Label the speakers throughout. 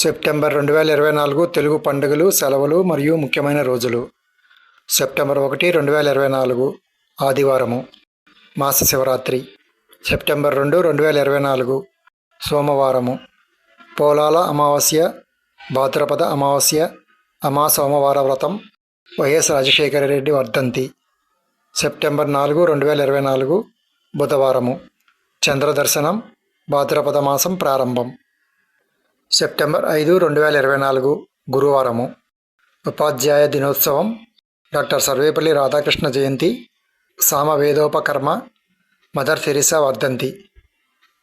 Speaker 1: September రెండు వేల ఇరవై నాలుగు తెలుగు పండుగలు సెలవులు మరియు ముఖ్యమైన రోజులు. సెప్టెంబర్ ఒకటి రెండు వేల ఇరవై నాలుగు ఆదివారము మాస శివరాత్రి. సెప్టెంబర్ రెండు రెండు వేల ఇరవై నాలుగు సోమవారము పోలాల అమావాస్య భాద్రపద అమావాస్య అమా సోమవార వ్రతం వైఎస్ రాజశేఖర రెడ్డి వర్ధంతి. సెప్టెంబర్ నాలుగు రెండు వేల ఇరవై నాలుగు బుధవారము చంద్రదర్శనం భాద్రపద మాసం ప్రారంభం. సెప్టెంబర్ ఐదు రెండు వేల ఇరవై నాలుగు గురువారము. ఉపాధ్యాయ దినోత్సవం. డాక్టర్ సర్వేపల్లి రాధాకృష్ణ జయంతి. సామవేదోపకర్మ మదర్ తెరిసా వర్ధంతి.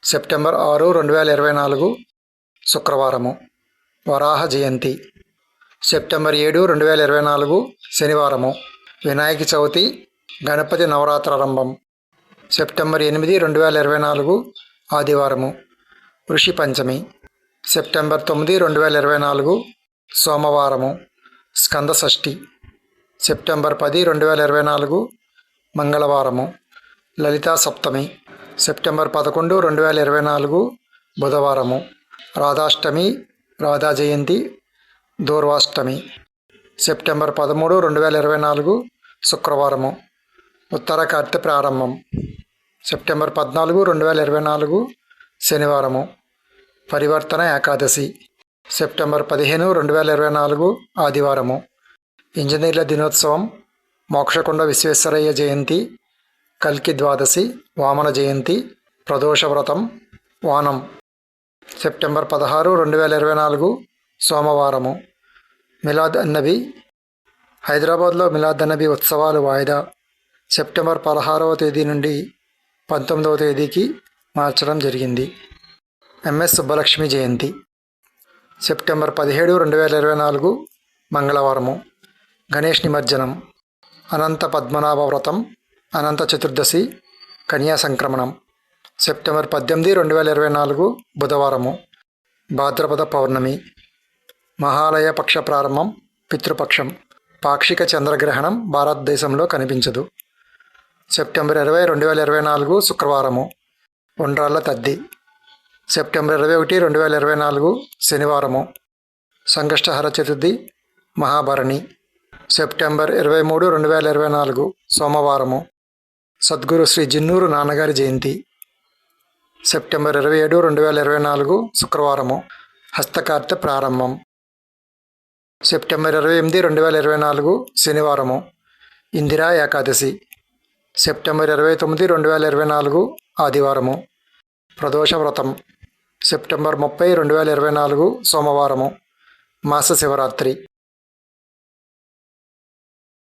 Speaker 1: సెప్టెంబర్ ఆరు రెండు వేల ఇరవై నాలుగు శుక్రవారము. వరాహ జయంతి. సెప్టెంబర్ ఏడు రెండు వేల ఇరవై నాలుగు శనివారము. వినాయక చవితి గణపతి నవరాత్రారంభం సెప్టెంబర్ ఎనిమిది రెండు వేల ఇరవై నాలుగు ఆదివారము. ఋషి పంచమి. సెప్టెంబర్ తొమ్మిది రెండు వేల ఇరవై నాలుగు సోమవారము స్కంద షష్ఠి సెప్టెంబర్ పది రెండు వేల ఇరవై నాలుగు మంగళవారము లలితా సప్తమి. సెప్టెంబర్ పదకొండు రెండు వేల ఇరవై నాలుగు బుధవారము రాధాష్టమి రాధా జయంతి దూర్వాష్టమి సెప్టెంబర్ పదమూడు రెండు వేల ఇరవై నాలుగు శుక్రవారము ఉత్తర కార్తె ప్రారంభం. సెప్టెంబర్ పద్నాలుగు రెండు వేల ఇరవై నాలుగు శనివారము పరివర్తన ఏకాదశి సెప్టెంబర్ పదిహేను రెండు వేల ఇరవై నాలుగు ఆదివారము. ఇంజనీర్ల దినోత్సవం మోక్షకొండ విశ్వేశ్వరయ్య జయంతి కల్కి ద్వాదశి వామన జయంతి ప్రదోష వ్రతం వానం. సెప్టెంబర్ పదహారు రెండు వేల ఇరవై నాలుగు సోమవారము. మిలాద్ అన్నబి హైదరాబాద్లో మిలాద్ అన్నబి ఉత్సవాలు వాయిదా. సెప్టెంబర్ పదహారవ తేదీ నుండి పంతొమ్మిదవ తేదీకి మార్చడం జరిగింది. ఎంఎస్ సుబ్బలక్ష్మి జయంతి. సెప్టెంబర్ పదిహేడు రెండు వేల ఇరవై నాలుగు మంగళవారము. గణేష్ నిమజ్జనం. అనంత పద్మనాభ వ్రతం. అనంత చతుర్దశి కన్యా సంక్రమణం. సెప్టెంబర్ పద్దెనిమిది రెండు వేల ఇరవై నాలుగు బుధవారము. భాద్రపద పౌర్ణమి. మహాలయ పక్ష ప్రారంభం పితృపక్షం. పాక్షిక చంద్రగ్రహణం భారతదేశంలో కనిపించదు. సెప్టెంబర్ ఇరవై రెండు వేల ఇరవై నాలుగు శుక్రవారము. ఉండ్రాళ్ళ తద్ది. సెప్టెంబర్ ఇరవై ఒకటి రెండు వేల ఇరవై నాలుగు శనివారము సంకష్టహర చతుర్థి మహాభరణి. సెప్టెంబర్ ఇరవై మూడు రెండు వేల ఇరవై నాలుగు సోమవారము సద్గురు శ్రీ జిన్నూరు నాన్నగారి జయంతి. సెప్టెంబర్ ఇరవై ఏడు రెండు వేల ఇరవై నాలుగు శుక్రవారము హస్తకార్త ప్రారంభం. సెప్టెంబర్ ఇరవై ఎనిమిది రెండు వేల ఇరవై నాలుగు శనివారము ఇందిరా ఏకాదశి. సెప్టెంబర్ ఇరవై తొమ్మిది రెండు వేల ఇరవై నాలుగు ఆదివారము ప్రదోష వ్రతం సెప్టెంబర్ ముప్పై రెండు వేల ఇరవై నాలుగు సోమవారము మాస శివరాత్రి.